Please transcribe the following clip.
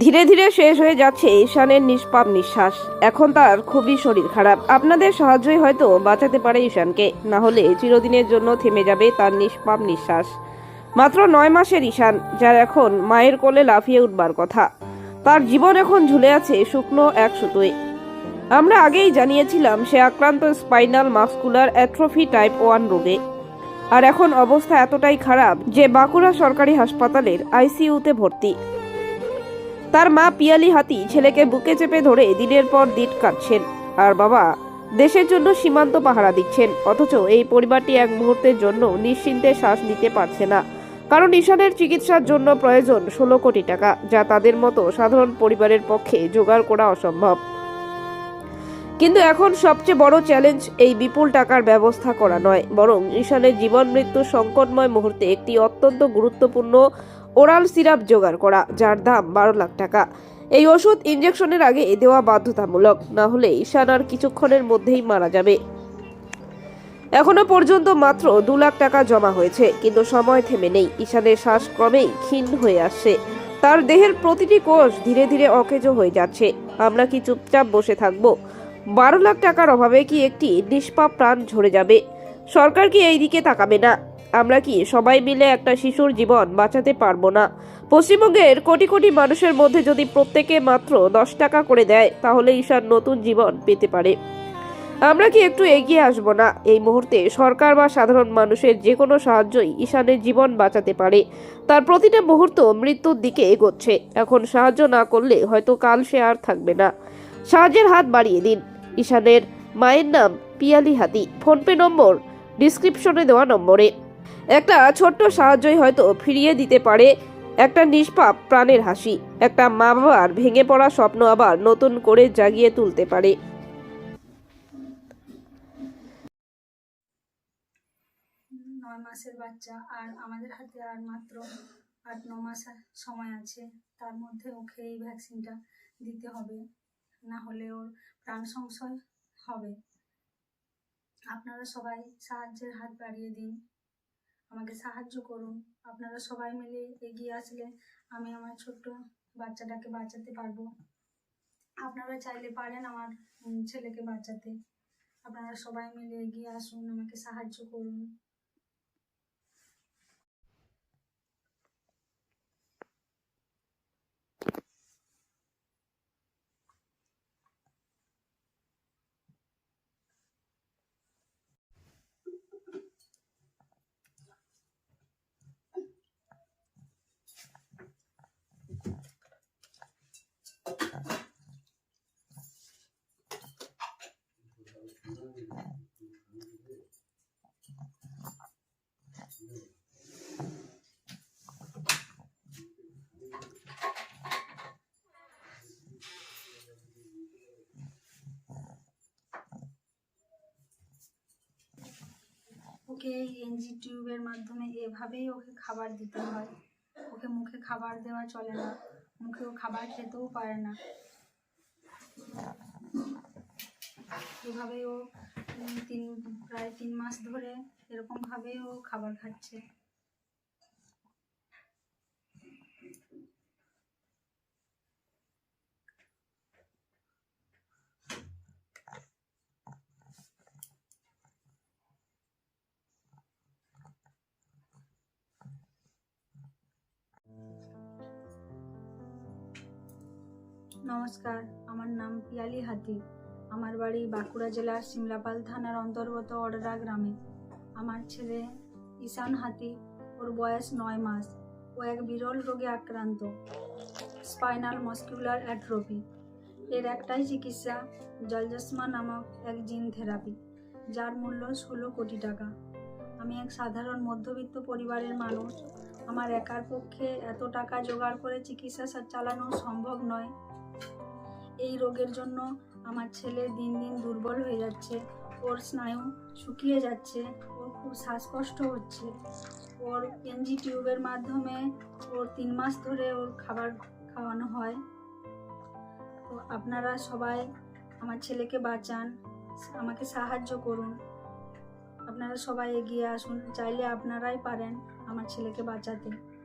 ধীরে ধীরে শেষ হয়ে যাচ্ছে ঈশানের নিষ্পাপ নিঃশ্বাস। এখন তার খুবই শরীর খারাপ। আপনাদের সাহায্যই হয়তো বাঁচাতে পারে ঈশানকে। না হলে চিরদিনের জন্য থেমে যাবে তার নিষ্পাপ নিঃশ্বাস। মাত্র নয় মাসের ঈশান, যার এখন মায়ের কোলে লাফিয়ে উঠবার কথা। তার জীবন এখন ঝুলে আছে শুকনো এক সুতোয়। আমরা আগেই জানিয়েছিলাম সে আক্রান্ত spinal muscular atrophy type one রোগে। আর এখন অবস্থা এতটাই খারাপ যে বাঁকুড়া সরকারি হাসপাতালের আইসিইউতে ভর্তি। তার মা পিয়ালি হাতি ছেলেকে বুকে চেপে ধরে দিনের পর দিন কাটছেন আর বাবা, দেশের জন্য সীমান্ত পাহারা দিচ্ছেন, অথচ এই পরিবারটি এক মুহূর্তের জন্য নিশ্চিন্তে শ্বাস নিতে পারছে না। কারণ ঈশানের চিকিৎসার জন্য প্রয়োজন ষোলো কোটি টাকা, যা তাদের মতো সাধারণ পরিবারের পক্ষে জোগাড় করা অসম্ভব। কিন্তু এখন সবচেয়ে বড় চ্যালেঞ্জ এই বিপুল টাকার ব্যবস্থা করা নয়, বরং ঈশানের জীবন মৃত্যু সংকটময় মুহূর্তে একটি অত্যন্ত গুরুত্বপূর্ণ ওরাল সিরাপ জোগাড় করা, যার দাম বারো লাখ টাকা। এই ওষুধ ইঞ্জেকশনের আগে দেওয়া বাধ্যতামূলক, না হলে ঈশান আর কিছুক্ষণের মধ্যেই মারা যাবে। এখনও পর্যন্ত মাত্র দু লাখ টাকা জমা হয়েছে, কিন্তু সময় থেমে নেই। ঈশানের শ্বাস ক্রমেই ক্ষীণ হয়ে আসছে। তার দেহের প্রতিটি কোষ ধীরে ধীরে অকেজো হয়ে যাচ্ছে। আমরা কি চুপচাপ বসে থাকব? বারো লাখ টাকার অভাবে কি একটি নিষ্পাপ প্রাণ ঝরে যাবে? সরকার কি এই দিকে তাকাবে না? আমরা কি সবাই মিলে একটা শিশুর জীবন বাঁচাতে পারব না? পশ্চিমবঙ্গের কোটি কোটি মানুষের মধ্যে যদি প্রত্যেকে মাত্র দশ টাকা করে দেয়, তাহলে ঈশান নতুন জীবন পেতে পারে। আমরা কি একটু এগিয়ে আসব না? এই মুহূর্তে সরকার বা সাধারণ মানুষের যে কোনো সাহায্যই ঈশানের জীবন বাঁচাতে পারে। তার প্রতিটা মুহূর্ত মৃত্যুর দিকে এগোচ্ছে। এখন সাহায্য না করলে হয়তো কাল সে আর থাকবে না। সাহায্যের হাত বাড়িয়ে দিন। ঈশানের মায়ের নাম পিয়ালি হাতি। ফোনপে নম্বর, ডিসক্রিপশনে দেওয়া নম্বরে। একটা ছোট্ট সাহায্যই হয়তো ফিরিয়ে দিতে পারে। একটা নিষ্পাপ প্রাণের হাসি, একটা মা বাবার ভেঙে পড়া স্বপ্ন আবার নতুন করে জাগিয়ে তুলতে পারে। নয় মাসের বাচ্চা, আর আমাদের হাতে আর মাত্র আট, ন মাস সময় আছে। তার মধ্যে ওকে এই ভ্যাকসিনটা দিতে হবে, না হলে ওর প্রাণ সংশয় হবে। আপনারা সবাই সাহায্যের হাত বাড়িয়ে দিন। আমাকে সাহায্য করুন। আপনারা সবাই মিলে এগিয়ে আসলে আমি আমার ছোট্ট বাচ্চাটাকে বাঁচাতে পারব। আপনারা চাইলে পারেন আমার ছেলেকে বাঁচাতে। আপনারা সবাই মিলে এগিয়ে আসুন, আমাকে সাহায্য করুন। ওকে এনজি টিউবের মাধ্যমে এভাবেই ওকে খাবার দিতে হয়। ওকে মুখে খাবার দেওয়া চলে না। মুখে ও খাবার খেতেও পারে না। এভাবেই ও তিন, প্রায় তিন মাস ধরে এরকম ভাবেই ও খাবার খাচ্ছে। নমস্কার, আমার নাম পিয়ালি হাতি। আমার বাড়ি বাঁকুড়া জেলার সিমলাপাল থানার অন্তর্গত অডরা গ্রামে। আমার ছেলে ঈশান হাতি, ওর বয়স নয় মাস ও এক বিরল রোগে আক্রান্ত। Spinal muscular atrophy. এর একটাই চিকিৎসা জলজস্মা নামক এক জিন থেরাপি, যার মূল্য ষোলো কোটি টাকা। আমি এক সাধারণ মধ্যবিত্ত পরিবারের মানুষ। আমার একার পক্ষে এত টাকা জোগাড় করে চিকিৎসা চালানো সম্ভব নয়। এই রোগের জন্য আমার ছেলে দিন দিন দুর্বল হয়ে যাচ্ছে। ওর স্নায়ু শুকিয়ে যাচ্ছে, ওর খুব শ্বাসকষ্ট হচ্ছে। ওর এনজি টিউবের মাধ্যমে ওর তিন মাস ধরে ওর খাবার খাওয়ানো হয়। তো আপনারা সবাই আমার ছেলেকে বাঁচান, আমাকে সাহায্য করুন। আপনারা সবাই এগিয়ে আসুন, চাইলে আপনারাই পারেন আমার ছেলেকে বাঁচাতে।